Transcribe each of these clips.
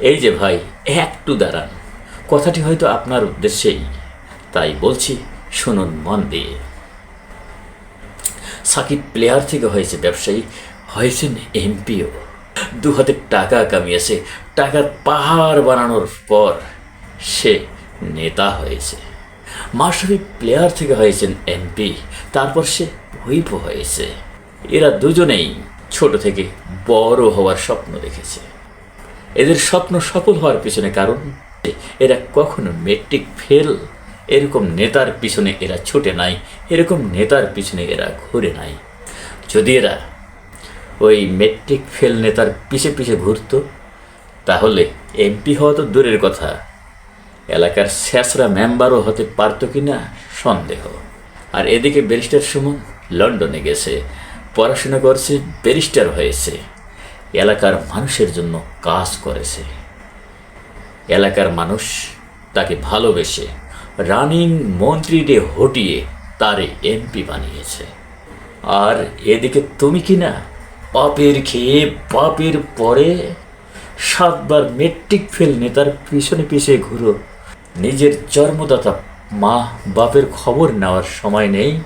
এই যে ভাই, একটু দাঁড়ান। কথাটি হয়তো আপনার উদ্দেশ্যেই। তাই বলছি, শুনুন মন দিয়ে। সাকিব প্লেয়ার থেকে হয়েছে ব্যবসায়ী, হয়েছেন এমপিও দু হাতে টাকা কামিয়েছে, টাকার পাহাড় বানানোর পর সে নেতা হয়েছে। মাশরাফি প্লেয়ার থেকে হয়েছেন এমপি তারপর সে হুইপ হয়েছে। এরা দুজনেই ছোট থেকে বড় হওয়ার স্বপ্ন দেখেছে। এদের স্বপ্ন সফল হওয়ার পিছনে কারণ এরা কখনো মেট্রিক ফেল। এরকম নেতার পিছনে এরা ছুটে নাই। এরকম নেতার পিছনে এরা ঘুরে নাই। যদি এরা ওই মেট্রিক ফেল নেতার পিছে পিছে ঘুরত, তাহলে এমপি হওয়া তো দূরের কথা। এলাকার শেষরা মেম্বারও হতে পারতো কি না সন্দেহ। আর এদিকে ব্যারিস্টার সুমন লন্ডনে গেছে। পড়াশোনা করছে, ব্যারিস্টার হয়েছে। এলাকার মানুষের জন্য কাজ করেছে। এলাকার মানুষ তাকে ভালোবেসে রানিং মন্ত্রীরে হটিয়ে তারে এমপি বানিয়েছে। আর এদিকে তুমি কি না পাপের খেয়ে পাপের পরে সাতবার মেট্রিক ফেল নেতার পিছনে পিছিয়ে ঘুরো। নিজের জন্মদাতা মা বাপের খবর নেওয়ার সময় নেই।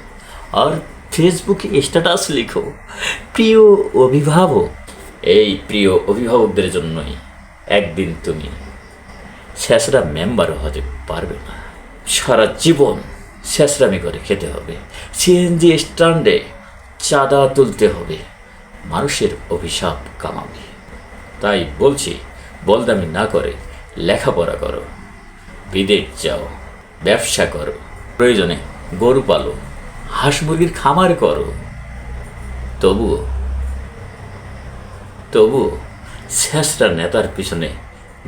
আর ফেসবুকে স্ট্যাটাস লিখো। প্রিয় অভিভাবক এই প্রিয় অভিভাবকদের জন্যই একদিন তুমি শেষরা মেম্বারও হতে পারবে না। সারা জীবন শেষরামি করে খেতে হবে। সিএনজি স্ট্যান্ডে চাঁদা তুলতে হবে। মানুষের অভিশাপ কামাবে। তাই বলছি বলদামি না করে লেখাপড়া করো। বিদেশ যাও, ব্যবসা করো। প্রয়োজনে গরু পালো, হাঁস মুরগির খামার করো। তবুও তবুও শেষরা নেতার পিছনে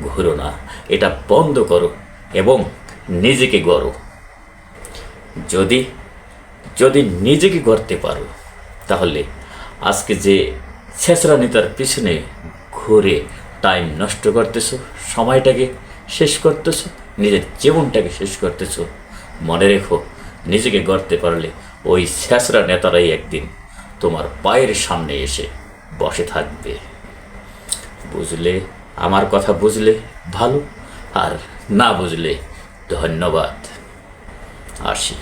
ঘুরো না। এটা বন্ধ করো এবং নিজেকে গড়ো। যদি যদি নিজেকে গড়তে পারো, তাহলে আজকে যে ছেঁচড়া নেতার পিছনে ঘুরে টাইম নষ্ট করতেছো, সময়টাকে শেষ করতেছো, নিজের জীবনটাকে শেষ করতেছো, মনে রেখো নিজেকে গড়তে পারলে ওই ছেঁচড়া নেতারাই একদিন তোমার পায়ের সামনে এসে বসে থাকবে। বুঝলে আমার কথা বুঝলে ভালো আর না বুঝলে ধন্যবাদ। আসি।